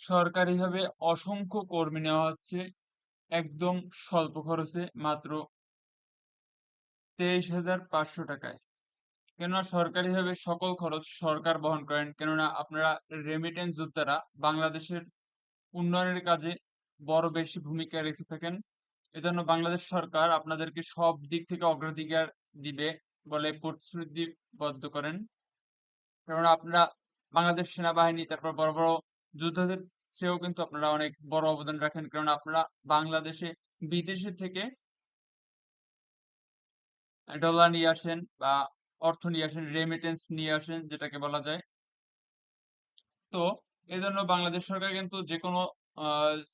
সরকারিভাবে অসংখ্য কর্মী নেওয়া হচ্ছে, একদম স্বল্প খরচে মাত্র তেইশ হাজার পাঁচশো টাকায়। কেননা সরকারিভাবে সকল খরচ সরকার বহন করেন, কেননা আপনারা রেমিটেন্স যোদ্ধারা বাংলাদেশের উন্নয়নের কাজে বড় বেশি ভূমিকা রেখে থাকেন। এজন্য বাংলাদেশ সরকার আপনাদেরকে সব দিক থেকে অগ্রাধিকার দিবে বলে প্রতিশ্রুতিবদ্ধ করেন। কেননা আপনারা বাংলাদেশ সেনাবাহিনী, তারপর বড় বড় যোদ্ধাদের চেয়েও কিন্তু আপনারা অনেক বড় অবদান রাখেন। কেননা আপনারা বাংলাদেশে, বিদেশে থেকে ডলার নিয়ে আসেন বা অর্থ নিয়ে আসেন রেমিটেন্স নিয়ে আসেন, যেটাকে বলা যায়। তো এই জন্য বাংলাদেশ সরকার কিন্তু যে কোনো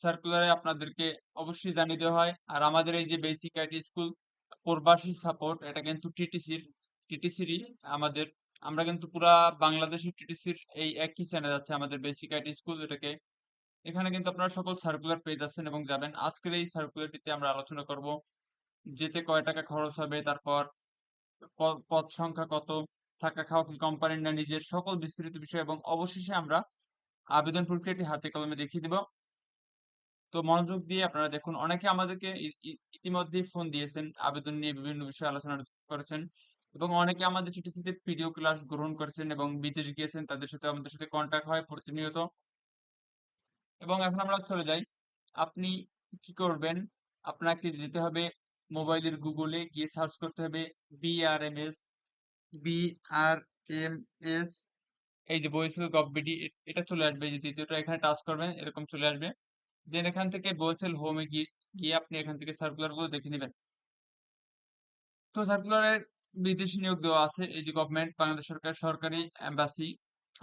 সার্কুলারে আপনাদেরকে অবশ্যই জানিয়ে দেওয়া হয়। আর আমাদের এই যে বেসিক আইটি স্কুল প্রবাসী সাপোর্ট এটা কিন্তু টিটিসির টিটিসিরই আমাদের আমরা কিন্তু পুরা বাংলাদেশের টিটিসির এই একই চ্যানেল আছে, আমাদের বেসিক আইটি স্কুল এটাকে এখানে কিন্তু আপনারা সকল সার্কুলার পেয়ে যাচ্ছেন এবং যাবেন। আজকের এই সার্কুলারটিতে আমরা আলোচনা করব যেতে কয় টাকা খরচ হবে, তারপর পদ সংখ্যা কত, থাকা খাওয়া কি কোম্পানির না নিজের, সকল বিস্তৃত বিষয় এবং অবশেষে আমরা আবেদন প্রক্রিয়াটি হাতে কলমে দেখিয়ে দিব। তো মনোযোগ দিয়ে আপনারা দেখুন, অনেকে আমাদেরকে ইতিমধ্যেই ফোন দিয়েছেন, আবেদন নিয়ে বিভিন্ন বিষয়ে আলোচনা করেছেন। এবং অনেকে আমাদের টিটিসিতে পিডিও ক্লাস গ্রহণ করেছেন এবং বিদেশ গিয়েছেন, তাদের সাথে আমাদের সাথে কন্ট্যাক্ট হয় প্রতিনিয়ত। এবং এখন আমরা চলে যাই। আপনি কি করবেন? আপনাকে যেতে হবে মোবাইলের গুগলে গিয়ে সার্চ করতে হবে বিআরএমএস বিআরএমএস এই যে বইসেল গভবিডি এটা চলে আসবে যে দ্বিতীয়টা এখানে টাচ করবেন, এরকম চলে আসবে। দেন এখান থেকে বইসেল হোমে গিয়ে গিয়ে আপনি এখান থেকে সার্কুলারগুলো দেখে নেবেন। তো সার্কুলারের বিদেশি নিয়োগ দেওয়া আছে। এই যে গভর্নমেন্ট বাংলাদেশ সরকার, সরকারি এম্বাসি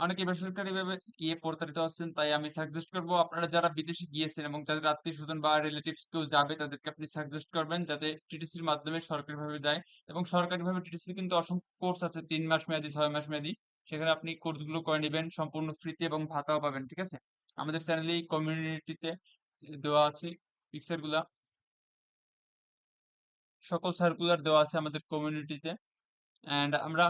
অনেকে বেসরকারি ভাবে গিয়ে প্রতারিত হচ্ছেন, তাই আমি সাজেস্ট করব আপনারা যারা বিদেশে গিয়েছেন এবং যাদের আত্মীয় স্বজন বা রিলেটিভস কেউ যাবে, তাদেরকে আপনি সাজেস্ট করবেন যাতে টিটিসির মাধ্যমে সরকারি ভাবে যায় এবং সরকারি ভাবে টিটিসি কিন্তু অসংখ্য কোর্স আছে, তিন মাস মেয়াদি, ছয় মাস মেয়াদি। সেখানে আপনি কোর্সগুলো করে নেবেন, সম্পূর্ণ ফ্রিতে এবং ভাতাও পাবেন, ঠিক আছে? আমাদের চ্যানেলে কমিউনিটিতে দেওয়া আছে পিকচারগুলা। সকল সার্কুলার দেওয়া আছে আমাদের কমিউনিটিতে অ্যান্ড আমরা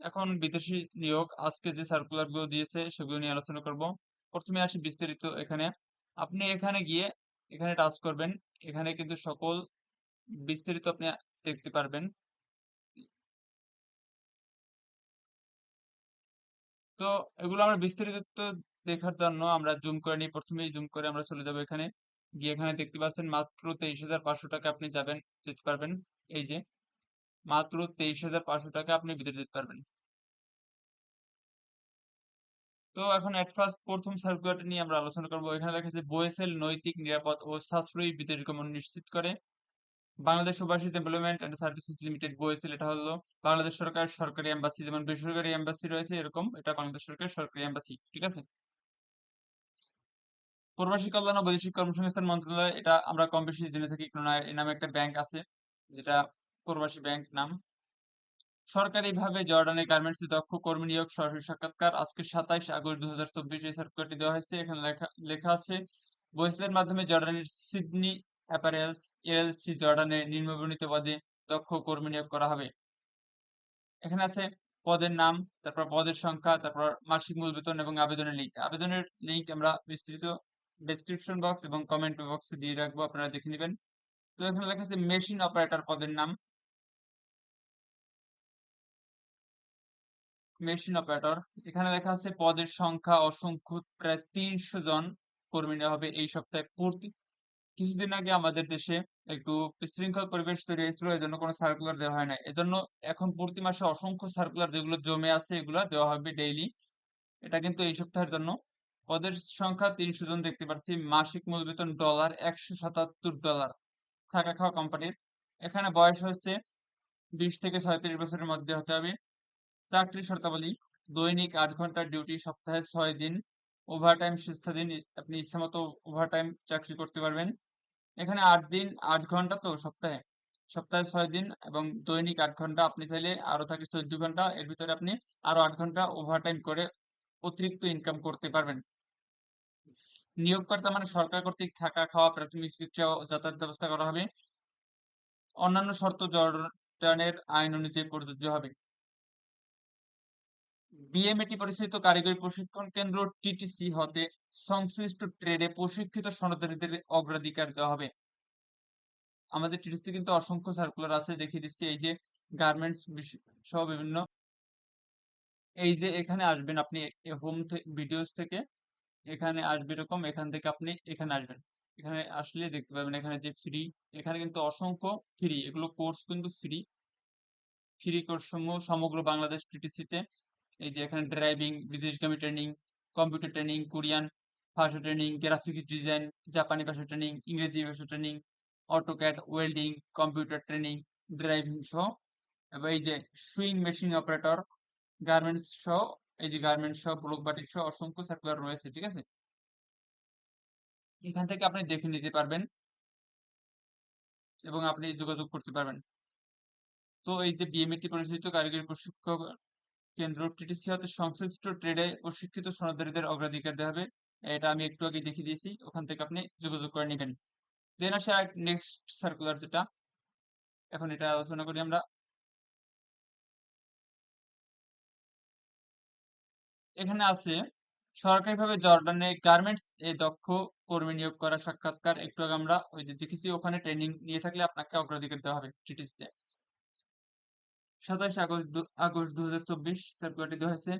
এখন বিদেশি নিয়োগ আজকে যে সার্কুলারগুলো দিয়েছে সেগুলো নিয়ে আলোচনা করব। প্রথমে আসি বিস্তারিত এখানে। আপনি এখানে গিয়ে এখানে টাচ করবেন। এখানে কিন্তু সকল বিস্তারিত আপনি দেখতে পারবেন। তো এগুলো আমরা বিস্তারিত দেখার জন্য আমরা জুম করে নিই। প্রথমেই জুম করে আমরা চলে যাব এখানে। গিয়ে এখানে দেখতে পাচ্ছেন মাত্র তেইশ হাজার পাঁচশো টাকা আপনি যাবেন, যেতে পারবেন। এই যে, মাত্র তেইশ হাজার পাঁচশো টাকা আপনি বিদেশ যেতে পারবেন। তো এখন এট ফার্স্ট প্রথম সার্কুলারটি নিয়ে আমরা আলোচনা করব। এখানে দেখা যাচ্ছে বোয়েসেল নৈতিক, নিরাপদ ও সাশ্রয়ী বিদেশ গমন নিশ্চিত করে। Bangladesh overseas employment and services limited BOESL এটা হলো বাংলাদেশ সরকার, সরকারি এম্বাসি, যেমন বেসরকারি এম্বাসি রয়েছে এরকম, এটা বাংলাদেশ সরকার সরকারি এম্বাসি, ঠিক আছে? প্রবাসী কল্যাণ ও বৈদেশিক কর্মসংস্থান মন্ত্রণালয়, এটা আমরা কম বেশি জেনে থাকি কেননা এই নামে একটা ব্যাংক আছে, যেটা প্রবাসী ব্যাংক নাম। সরকারিভাবে জর্ডানের গার্মেন্টসে দক্ষ কর্মী নিয়োগ সরাসরি সাক্ষাৎকার আজকে সাতাইশ আগস্ট দু হাজার চব্বিশ এই সার্কুলারটি দেওয়া হয়েছে। এখানে লেখা লেখা আছে বৈসলের মাধ্যমে জর্ডানের সিডনি অ্যাপারেলস এলএলসি জর্ডানে নিম্নবর্ণিত পদে দক্ষ কর্মী নিয়োগ করা হবে। এখানে আছে পদের নাম, তারপর পদের সংখ্যা, তারপর মাসিক মূল বেতন এবং আবেদনের লিঙ্ক। আবেদনের লিঙ্ক আমরা বিস্তৃত ডেসক্রিপশন বক্স এবং কমেন্ট বক্সে দিয়ে রাখব, আপনারা দেখে নেবেন। তো এখানে লেখা আছে মেশিন অপারেটর পদের নাম। মেশিন অপারেটর এখানে লেখা আছে পদের সংখ্যা অসংখ্য, প্রায় তিনশো জন কর্মী নেওয়া হবে এই সপ্তাহে প্রতি। কিছুদিন আগে আমাদের দেশে একটু বিশৃঙ্খল পরিবেশ তৈরি হয়েছিল এই জন্য কোনো সার্কুলার দেওয়া হয় না এজন্য এখন প্রতি মাসে অসংখ্য সার্কুলার যেগুলো জমে আছে, এগুলো দেওয়া হবে ডেইলি এটা কিন্তু এই সপ্তাহের জন্য। পদের সংখ্যা তিনশো জন দেখতে পাচ্ছি। মাসিক মূল বেতন ডলার একশো সাতাত্তর ডলার থাকা খাওয়া কোম্পানির এখানে বয়স হচ্ছে বিশ থেকে ছয়ত্রিশ বছরের মধ্যে হতে হবে। চাকরির শর্তাবলী, দৈনিক আট ঘণ্টার ডিউটি সপ্তাহে ছয় দিন ওভারটাইম দিন, আপনি ইচ্ছামতো ওভারটাইম চাকরি করতে পারবেন। এখানে আট দিন, আট ঘণ্টা তো সপ্তাহে। সপ্তাহে ছয় দিন এবং দৈনিক আট ঘণ্টা, আপনি চাইলে আরও থাকে চোদ্দ ঘণ্টা। এর ভিতরে আপনি আরও আট ঘণ্টা ওভারটাইম করে অতিরিক্ত ইনকাম করতে পারবেন। নিয়োগকর্তা মানে সরকার কর্তৃক থাকা, খাওয়া, প্রাথমিক চিকিৎসা যাতায়াত ব্যবস্থা করা হবে। অন্যান্য শর্ত জর্ডানের আইন অনুযায়ী প্রযোজ্য হবে। বিএমএটি পরিচালিত কারিগরি প্রশিক্ষণ কেন্দ্র টিটিসি হতে সংশ্লিষ্ট ট্রেডে প্রশিক্ষিত সনদধারীদের অগ্রাধিকার দেওয়া হবে। আমাদের টিটিসি কিন্তু অসংখ্য সার্কুলার আছে, দেখিয়ে দিচ্ছি। এই যে গার্মেন্টস সহ বিভিন্ন এই যে এখানে আসবেন আপনি হোম ভিডিওস থেকে, এখানে আসবে এরকম, এখান থেকে আপনি এখানে আসবেন। এখানে আসলে দেখতে পাবেন এখানে যে ফ্রি এখানে কিন্তু অসংখ্য ফ্রি এগুলো কোর্স কিন্তু ফ্রি ফ্রি কোর্স সমূহ সমগ্র বাংলাদেশ টিটিসিতে এই যে এখানে ড্রাইভিং বিদেশগামী ট্রেনিং কম্পিউটার ট্রেনিং কোরিয়ান ভাষা ট্রেনিং গ্রাফিক্স ডিজাইন জাপানি ভাষা ট্রেনিং ইংরেজি ভাষা training AutoCAD welding computer training driving সহ। এবং এই যে সুইং মেশিন অপারেটর গার্মেন্টস সহ এই যে গার্মেন্টস সহ ব্লক বাটিক সহ অসংখ্য সার্কুলার রয়েছে, ঠিক আছে? এখান থেকে আপনি দেখে নিতে পারবেন এবং আপনি যোগাযোগ করতে পারবেন। তো এই যে বিএমএটি পরিচালিত কারিগরি প্রশিক্ষক কেন্দ্র, টিটিসি হতে সংশ্লিষ্ট ট্রেডে প্রশিক্ষিত সনদধারীদের অগ্রাধিকার দেওয়া হবে। এটা আমি একটু আগে দেখিয়ে দিয়েছি, ওখান থেকে আপনি যোগাযোগ করে নেবেন। দেন আসে নেক্সট সার্কুলার যেটা, এখন এটা আলোচনা করি আমরা। এখানে আছে, সরকারিভাবে জর্ডানে গার্মেন্টস এ দক্ষ কর্মী নিয়োগ করা সাক্ষাৎকার। একটু আগে আমরা ওই যে দেখেছি, ওখানে ট্রেনিং নিয়ে থাকলে আপনাকে অগ্রাধিকার দেওয়া হবে টিটিসিতে সাতাশ আগস্ট আগস্ট দু হাজার চব্বিশ সার্কুলারটি দেওয়া হয়েছে।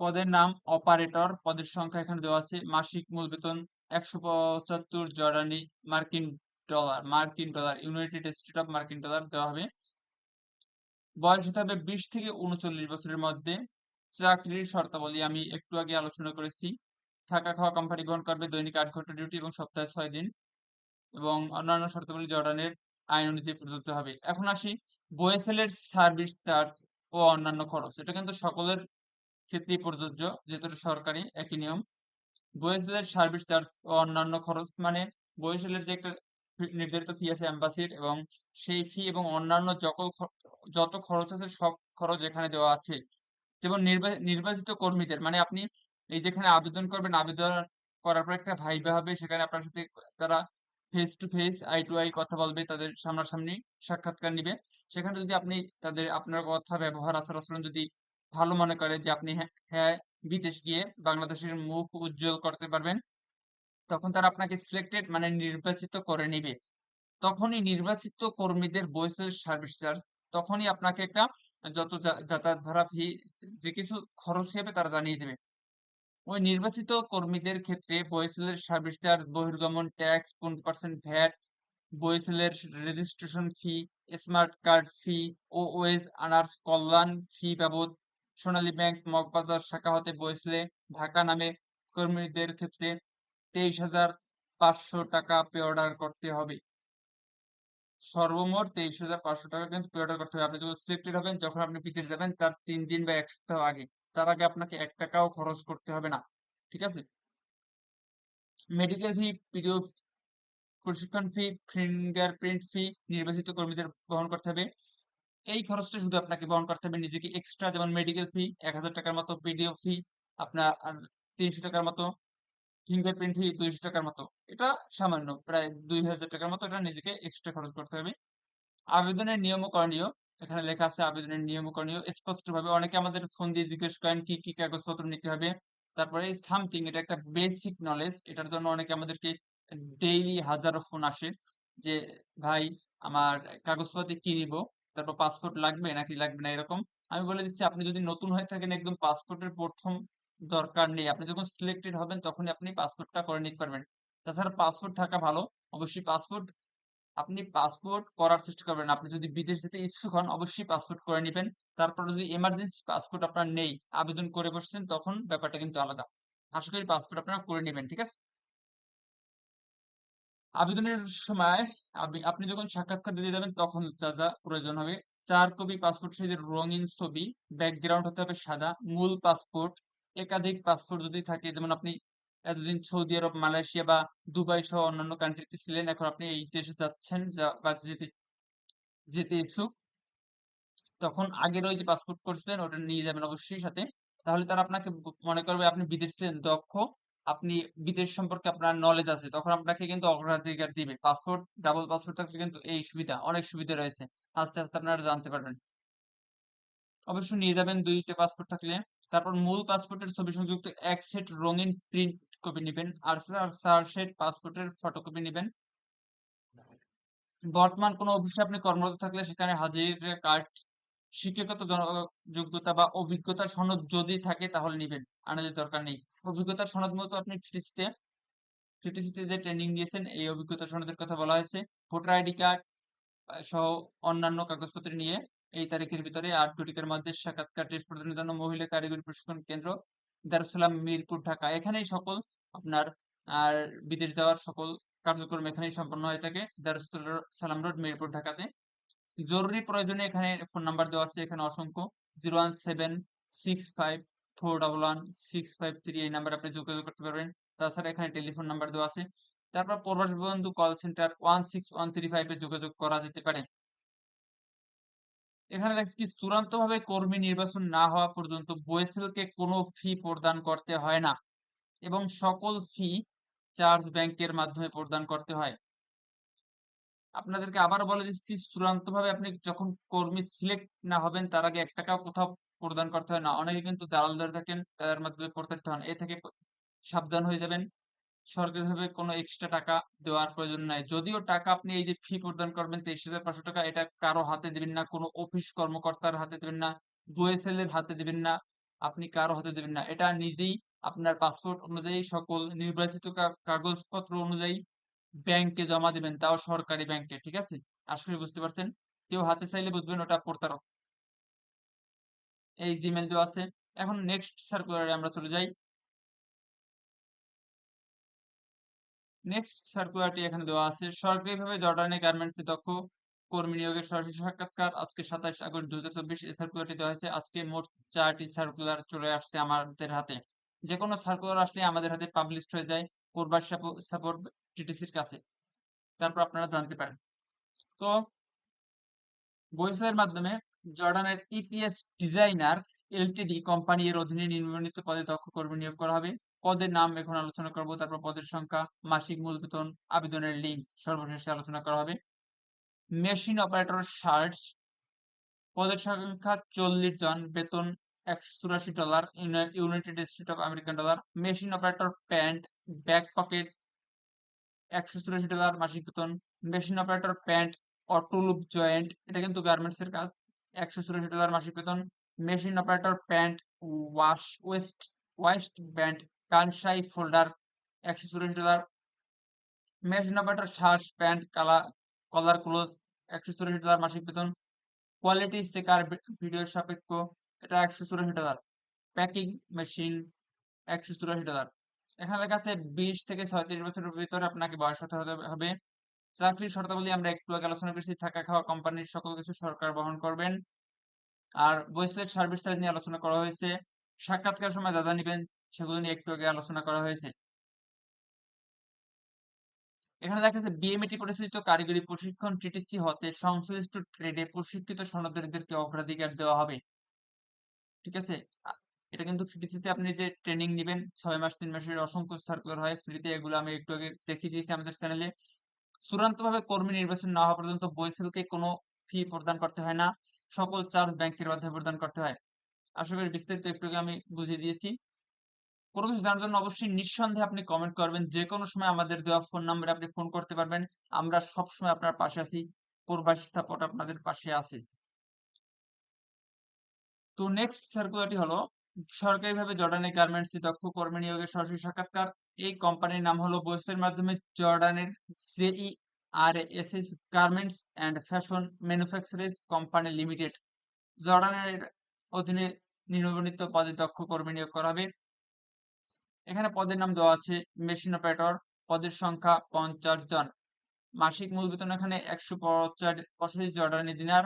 পদের নাম অপারেটর পদের সংখ্যা এখানে দেওয়া আছে। মাসিক মূল বেতন একশো পঁচাত্তর, জর্ডানি মার্কিন ডলার মার্কিন ডলার, ইউনাইটেড স্টেট অফ মার্কিন ডলার দেওয়া হবে। বয়স হতে হবে বিশ থেকে উনচল্লিশ বছরের মধ্যে। চাকরির শর্তাবলী আমি একটু আগে আলোচনা করেছি। থাকা খাওয়া কোম্পানি বহন করবে, দৈনিক আট ঘণ্টা ডিউটি এবং সপ্তাহে ছয় দিন এবং অন্যান্য শর্তাবলী জর্ডানের আইন অনুযায়ী প্রযোজ্য হবে। এখন আসি বোয়েসেলের সার্ভিস চার্জ ও অন্যান্য খরচ। এটা কিন্তু সকলের ক্ষেত্রেই প্রযোজ্য, যেহেতু সরকারি, একই নিয়ম। বোয়েসেলের সার্ভিস চার্জ ও অন্যান্য খরচ মানে বোয়েসেলের যে একটা নির্ধারিত ফি আছে এম্বাসির এবং সেই ফি এবং অন্যান্য যত খরচ আছে সব খরচ এখানে দেওয়া আছে। যেমন নির্বাচিত কর্মীদের মানে আপনি এই যেখানে আবেদন করবেন আবেদন করার পর একটা ভাইবা হবে সেখানে আপনার সাথে তারা face to face eye to eye কথা বলবে তাদের সামনাসামনি সাক্ষাৎকার নিবে। সেখানে যদি আপনি তাদের আপনার কথা ব্যবহার আচার আচরণ যদি ভালো মনে করে যে আপনি হ্যাঁ, বিদেশ গিয়ে বাংলাদেশের মুখ উজ্জ্বল করতে পারবেন তখন তারা আপনাকে সিলেক্টেড মানে নির্বাচিত করে নিবে। তখনই নির্বাচিত কর্মীদের বয়সের সার্ভিস চার্জ তখনই আপনাকে একটা যত যাতায়াত ভাড়া ফি, যে কিছু খরচ হিসেবে তারা জানিয়ে দেবে। ওই নির্বাচিত কর্মীদের ক্ষেত্রে বইসেলের সার্ভিস চার্জ বহির্গমন ট্যাক্স পনেরো percent VAT registration fee smart card fee ও ওয়েজ আনার্স কল্যাণ ফি বাবদ, সোনালী ব্যাংক, মগবাজার শাখা হতে ঢাকা নামে কর্মীদের ক্ষেত্রে তেইশ হাজার পাঁচশো টাকা পে অর্ডার করতে হবে। সর্বমোট তেইশ হাজার পাঁচশো টাকা কিন্তু পে অর্ডার করতে হবে। আপনি যখন সিলেক্টেড হবেন, যখন আপনি বিদেশ যাবেন, তার তিন দিন বা এক সপ্তাহ আগে। তার আগে আপনাকে এক টাকাও খরচ করতে হবে না। ঠিক আছে? মেডিকেল ফি পিডিও প্রশিক্ষণ ফি ফিঙ্গারপ্রিন্ট ফি নির্বাচিত কর্মীদের বহন করতে হবে। এই খরচটা শুধু আপনাকে বহন করতে হবে। নিজেকে এক্সট্রা যেমন মেডিকেল ফি এক হাজার টাকার মতো পিডিও ফি আপনার তিনশো টাকার মতো ফিঙ্গারপ্রিন্ট ফি দুইশো টাকার মতো। এটা সামান্য, প্রায় দুই হাজার টাকার মতো এটা নিজেকে এক্সট্রা খরচ করতে হবে। আবেদনের নিয়ম ও করণীয়। এখানে লেখা আছে আবেদনের নিয়ম ও করণীয়। স্পষ্টভাবে অনেকে আমাদের ফোন দিয়ে জিজ্ঞেস করেন, কি কি কাগজপত্র নিতে হবে? তারপরে সামথিং এটা একটা বেসিক নলেজ এটার জন্য অনেকে আমাদেরকে ডেইলি হাজারো ফোন আসে যে, ভাই, আমার কাগজপত্র কি নিব? তারপর পাসপোর্ট লাগবে নাকি লাগবে না? এরকম। আমি বলে দিচ্ছি, আপনি যদি নতুন হয়ে থাকেন একদম পাসপোর্টের প্রথম দরকার নেই। আপনি যখন সিলেক্টেড হবেন, তখনই আপনি পাসপোর্টটা করে নিতে পারবেন। তাছাড়া পাসপোর্ট থাকা ভালো। অবশ্যই পাসপোর্ট, আপনি পাসপোর্ট করার চেষ্টা করবেন। আপনি যদি বিদেশ যেতে ইচ্ছুক হন, অবশ্যই পাসপোর্ট করে নেবেন। তারপর যদি এমার্জেন্সি পাসপোর্ট আপনার নেই, আবেদন করে বসছেন, তখন ব্যাপারটা কিন্তু আলাদা। আশা করি পাসপোর্ট আপনারা করে নেবেন, ঠিক আছে? আবেদনের সময় আপনি যখন সাক্ষাৎকার দিতে যাবেন, তখন যা যা প্রয়োজন হবে, চার কপি পাসপোর্ট সাইজের রঙিন ছবি ব্যাকগ্রাউন্ড হতে হবে সাদা, মূল পাসপোর্ট একাধিক পাসপোর্ট যদি থাকে, যেমন আপনি এতদিন সৌদি আরব, মালয়েশিয়া বা দুবাই সহ অন্যান্য কান্ট্রিতে ছিলেন, এখন আপনি এই দেশে যাচ্ছেন বা যেতে যেতে ইচ্ছুক, তখন আগের ওই যে পাসপোর্ট করছিলেন, ওটা নিয়ে যাবেন অবশ্যই সাথে। তাহলে তারা আপনাকে মনে করবে আপনি বিদেশ ছিলেন, দক্ষ, আপনি বিদেশ সম্পর্কে আপনার নলেজ আছে, তখন আপনাকে কিন্তু অগ্রাধিকার দিবে। পাসপোর্ট ডাবল পাসপোর্ট থাকলে কিন্তু এই সুবিধা, অনেক সুবিধা রয়েছে। আস্তে আস্তে আপনারা জানতে পারবেন। অবশ্যই নিয়ে যাবেন দুইটা পাসপোর্ট থাকলে। তারপর মূল পাসপোর্টের ছবি সংযুক্ত এক সেট রঙিন প্রিন্ট কপি নেবেন, আর চার সেট পাসপোর্টের ফটোকপি নেবেন। বর্তমান কোনো অফিসে আপনি কর্মরত থাকলে সেখানে হাজির কার্ড শিক্ষাগত যোগ্যতা বা অভিজ্ঞতার সনদ যদি থাকে তাহলে নিবেন আনাদের দরকার নেই। অভিজ্ঞতার সনদ মতো আপনি টিটিসিতে টিটিসিতে যে ট্রেনিং নিয়েছেন এই অভিজ্ঞতা সনদের কথা বলা হয়েছে। ভোটার আইডি কার্ড সহ অন্যান্য কাগজপত্র নিয়ে এই তারিখের ভিতরে আট ঘটিকার মধ্যে সাক্ষাৎকার টেস্ট প্রদানের জন্য মহিলা কারিগরি প্রশিক্ষণ কেন্দ্র, দারুসালাম মিরপুর, ঢাকা। এখানেই সকল আপনার, আর বিদেশ যাওয়ার সকল কার্যক্রম এখানেই সম্পন্ন হয়ে থাকে। দারুসালাম রোড, মিরপুর, ঢাকাতে। জরুরি প্রয়োজনে এখানে ফোন নাম্বার দেওয়া আছে। এখানে অসংখ্য zero one seven, six five, four double one, six five three এই নাম্বারে আপনি যোগাযোগ করতে পারবেন। তাছাড়া এখানে টেলিফোন নাম্বার দেওয়া আছে। তারপর প্রবাসী বন্ধু call centre one six one three ফাইভে যোগাযোগ করা যেতে পারে। এখানে দেখছি কি চূড়ান্তভাবে কর্মী নির্বাচন না হওয়া পর্যন্ত বোয়েসেলকে কোনো ফি প্রদান করতে হয় না এবং সকল ফি চার্জ ব্যাংকের মাধ্যমে প্রদান করতে হয়। আপনাদেরকে আবার বলে দিচ্ছি, চূড়ান্তভাবে আপনি যখন কর্মী সিলেক্ট না হবেন, তার আগে এক টাকাও কোথাও প্রদান করতে হয় না। অনেকে কিন্তু দালাল ধরে থাকেন, তাদের মাধ্যমে প্রতারিত হন। এ থেকে সাবধান হয়ে যাবেন। সরকারিভাবে কোনো এক্সট্রা টাকা দেওয়ার প্রয়োজন নাই। যদিও টাকা আপনি এই যে ফি প্রদান করবেন তেইশ হাজার পাঁচশো টাকা, এটা কারও হাতে দিবেন না, কোনো অফিস কর্মকর্তার হাতে দিবেন না ডুয়েসেল এর হাতে দিবেন না, আপনি কারও হাতে দিবেন না। এটা নিজেই আপনার পাসপোর্ট অনুযায়ী, সকল নির্বাচিত কাগজপত্র অনুযায়ী ব্যাংকে জমা দিবেন, তাও সরকারি ব্যাংকে ঠিক আছে? আশা করি বুঝতে পারছেন? কেউ হাতে চাইলে বুঝবেন, ওটা প্রতারক। এই জিমেল দেওয়া আছে। এখন নেক্সট সার্কুলারে আমরা চলে যাই। নেক্সট সার্কুলারটি এখানে দেওয়া আছে। সরকারিভাবে জর্ডানে গার্মেন্টসে দক্ষ কর্মী নিয়োগের সরাসরি সাক্ষাৎকার। আজকে সাতাশ আগস্ট দু হাজার সার্কুলারটি দেওয়া হয়েছে। আজকে মোট চারটি সার্কুলার চলে আসছে আমাদের হাতে। যে কোনো সার্কুলার আসলে আমাদের হাতে পাবলিশ হয়ে যায় কোরবার সাপোর্ট টিটিসির কাছে। তারপর আপনারা জানতে পারেন। তো বইসেলের মাধ্যমে জর্ডানের ইপিএস ডিজাইনার এলটিডি কোম্পানি এর অধীনে নির্মিত পদে দক্ষ কর্মী নিয়োগ করা হবে। পদের নাম এখন আলোচনা করব, তারপর পদের সংখ্যা, মাসিক মূল বেতন, আবেদনের লিঙ্ক সর্বশেষে আলোচনা করা হবে। মেশিন অপারেটর শার্টস পদের সংখ্যা চল্লিশ জন, বেতন একশো চুরাশি dollar united state of American dollar machine operator pant back pocket একশো চুরাশি ডলার মাসিক বেতন machine operator pant autoloop joint এটা কিন্তু গার্মেন্টস এর কাজ, একশো চুরাশি ডলার মাসিক বেতন machine operator pant wash waist waist band Kansai folder একশো চুরাশি dollar machine operator shirt pant কালা কলার ক্লোজ একশো চুরাশি ডলার মাসিক বেতন কোয়ালিটি চেকার ভিডিও সাপেক্ষ, এটা একশো চুরাশি ডলার প্যাকিং মেশিন একশো চুরাশি ডলার এখানে লেখা আছে বিশ থেকে ছয়ত্রিশ বছরের ভিতরে আপনাকে বয়স হতে হবে চাকরির শর্তাবলী আমরা একটু আগে আলোচনা করেছি, থাকা খাওয়া কোম্পানির সকল কিছু সরকার বহন করবেন। আর বয়েসলেট সার্ভিস চার্জ নিয়ে আলোচনা করা হয়েছে। সাক্ষাৎকার সময় যা যা নিবেন সেগুলো নিয়ে একটু আগে আলোচনা করা হয়েছে। এখানে দেখা যাচ্ছে বিএমএটি পরিচালিত কারিগরি প্রশিক্ষণ টিটিসি হতে সংশ্লিষ্ট ট্রেডে প্রশিক্ষিত সনদীদেরকে অগ্রাধিকার দেওয়া হবে। ঠিক আছে? এটা কিন্তু টিটিসিতে আপনি যে ট্রেনিং নেবেন, ছয় মাস, তিন মাসের অসংখ্য সার্কুলার হয় ফ্রিতে এগুলো আমি একটু আগে দেখিয়ে দিয়েছি আমাদের চ্যানেলে চূড়ান্তভাবে কর্মী নির্বাচন না হওয়া পর্যন্ত বইসেলকে কোনো ফি প্রদান করতে হয় না। সকল চার্জ ব্যাংকের মাধ্যমে প্রদান করতে হয়। আশা করি বিস্তারিত একটু আগে আমি বুঝিয়ে দিয়েছি। কোনো কিছু জানার জন্য অবশ্যই নিঃসন্দেহে আপনি কমেন্ট করবেন। যে কোনো সময় আমাদের দেওয়া ফোন নাম্বারে আপনি ফোন করতে পারবেন। আমরা সব সময় আপনার পাশে আছি। প্রবাসী আপনাদের পাশে আছে। তো নেক্সট সার্কুলারটি হলো, সরকারিভাবে জর্ডানের গার্মেন্টসে দক্ষ কর্মী নিয়োগের সরাসরি সাক্ষাৎকার। এই কোম্পানির নাম হলো বয়সের মাধ্যমে জর্ডানের J R S S garments and fashion manufacturers company limited জর্ডানের অধীনে নির্বাচিত পদে দক্ষ কর্মী নিয়োগ করা হবে। এখানে পদের নাম দেওয়া আছে মেশিন অপারেটর পদের সংখ্যা পঞ্চাশ জন। মাসিক মূল বেতন এখানে একশো পঁচাশি জর্ডানি দিনার।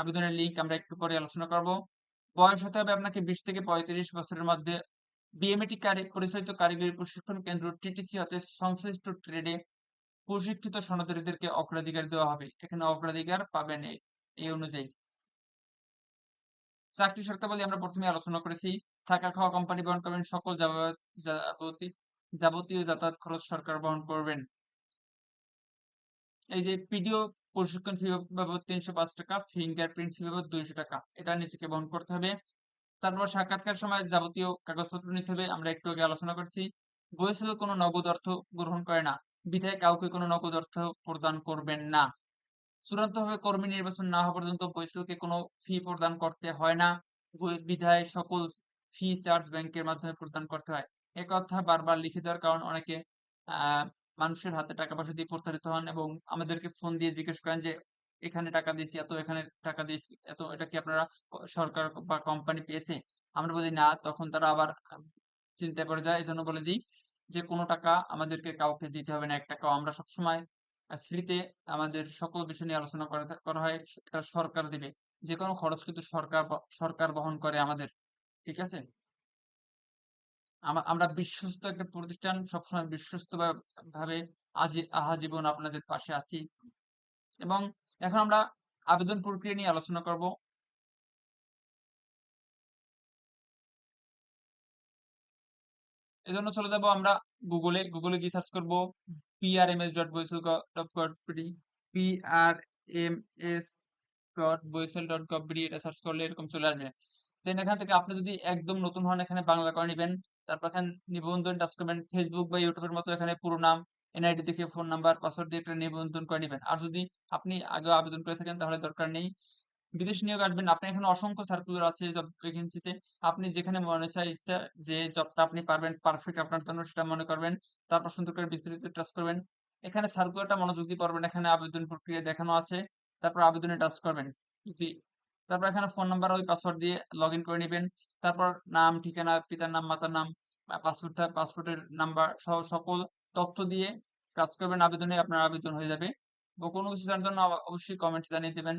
আবেদনের লিঙ্ক আমরা একটু পরে আলোচনা করব। বয়স হতে হবে আপনাকে বিশ থেকে পঁয়ত্রিশ বছরের মধ্যে। বিএমএটি পরিচালিত কারিগরি প্রশিক্ষণ কেন্দ্র টিটিসি হতে সংশ্লিষ্ট ট্রেডে প্রশিক্ষিত সনদীদেরকে অগ্রাধিকার দেওয়া হবে। এখানে অগ্রাধিকার পাবেন এই অনুযায়ী। চাকরি শর্তাবলী আমরা প্রথমে আলোচনা করেছি। থাকা খাওয়া কোম্পানি বহন করবেন, সকল যাবতীয় যাতায়াত খরচ সরকার বহন করবেন। এই যে পিডিও প্রশিক্ষণ ফি বাবদ তিনশো পাঁচ টাকা ফিঙ্গারপ্রিন্ট ফি বাবদ দুইশো টাকা, এটা নিজেকে বহন করতে হবে। তারপর সাক্ষাৎকার সময় যাবতীয় কাগজপত্র নিতে হবে, আমরা একটু আগে আলোচনা করছি। বহিঃস্থ কোনো নগদ অর্থ গ্রহণ করে না, বিধায় কাউকে কোনো নগদ অর্থ প্রদান করবেন না। চূড়ান্তভাবে কর্মী নির্বাচন না হওয়া পর্যন্ত বহিঃস্থকে কোনো ফি প্রদান করতে হয় না। বিধায় সকল ফি চার্জ ব্যাংকের মাধ্যমে প্রদান করতে হয়। এ কথা বারবার লিখে দেওয়ার কারণ অনেকে মানুষের হাতে টাকা পয়সা দিয়ে প্রতারিত হন এবং আমাদেরকে ফোন দিয়ে জিজ্ঞেস করেন যে, এখানে টাকা দিয়েছি, এত এখানে টাকা দিয়েছি, এত এটা কি আপনারা সরকার বা কোম্পানি পেয়েছে? আমরা বলি, না। তখন তারা আবার চিন্তা করে যায়। এই জন্য বলে দিই যে, কোনো টাকা আমাদেরকে কাউকে দিতে হবে না। এক টাকাও আমরা সবসময় ফ্রিতে আমাদের সকল বিষয় নিয়ে আলোচনা করা হয় এটা সরকার দিবে। যে কোনো খরচ কিন্তু সরকার সরকার বহন করে আমাদের। ঠিক আছে? আমরা বিশ্বস্ত একটা প্রতিষ্ঠান, সবসময় বিশ্বস্ত ভাবে আজি আজীবন আপনাদের পাশে আছি। এবং এখন আমরা আবেদন প্রক্রিয়া নিয়ে আলোচনা করব। এজন্য চলে যাব আমরা গুগলে। গুগলে গিয়ে সার্চ করব PRMS dot BOESL dot gov bd PRMS dot BOESL dot gov bd এটা সার্চ করলে এরকম চলে আসবে। দেন এখান থেকে আপনি যদি একদম নতুন হন, এখানে বাংলা করে নেবেন। তারপর এখানে নিবন্ধন করবেন। ফেসবুক বা ইউটিউবের মতো এখানে পুরো নাম এনআইডি দেখে ফোন নাম্বার পাসওয়ার্ড দিয়ে একটা নিবন্ধন করে নেবেন। আর যদি আপনি আগে আবেদন করে থাকেন, তাহলে দরকার নেই। বিদেশ নিয়োগ আসবেন, আপনি এখানে অসংখ্য সার্কুলার আছে জব ভ্যাকেন্সিতে আপনি যেখানে মনে চায় ইচ্ছা, যে জবটা আপনি পারবেন পারফেক্ট আপনার জন্য সেটা মনে করবেন। তারপর সুন্দর করে বিস্তারিত টাচ করবেন। এখানে সার্কুলারটা মনোযোগ দিয়ে পারবেন এখানে আবেদন প্রক্রিয়া দেখানো আছে। তারপর আবেদনে টাচ করবেন। যদি তারপর এখানে ফোন নাম্বার ওই পাসওয়ার্ড দিয়ে লগ ইন করে নেবেন। তারপর নাম, ঠিকানা, পিতার নাম, মাতার নাম পাসপোর্ট পাসপোর্টের নাম্বার সহ সকল তথ্য দিয়ে কাজ করবেন আবেদনে আপনার আবেদন হয়ে যাবে। বা কোনো কিছু জানার জন্য অবশ্যই কমেন্ট জানিয়ে দেবেন।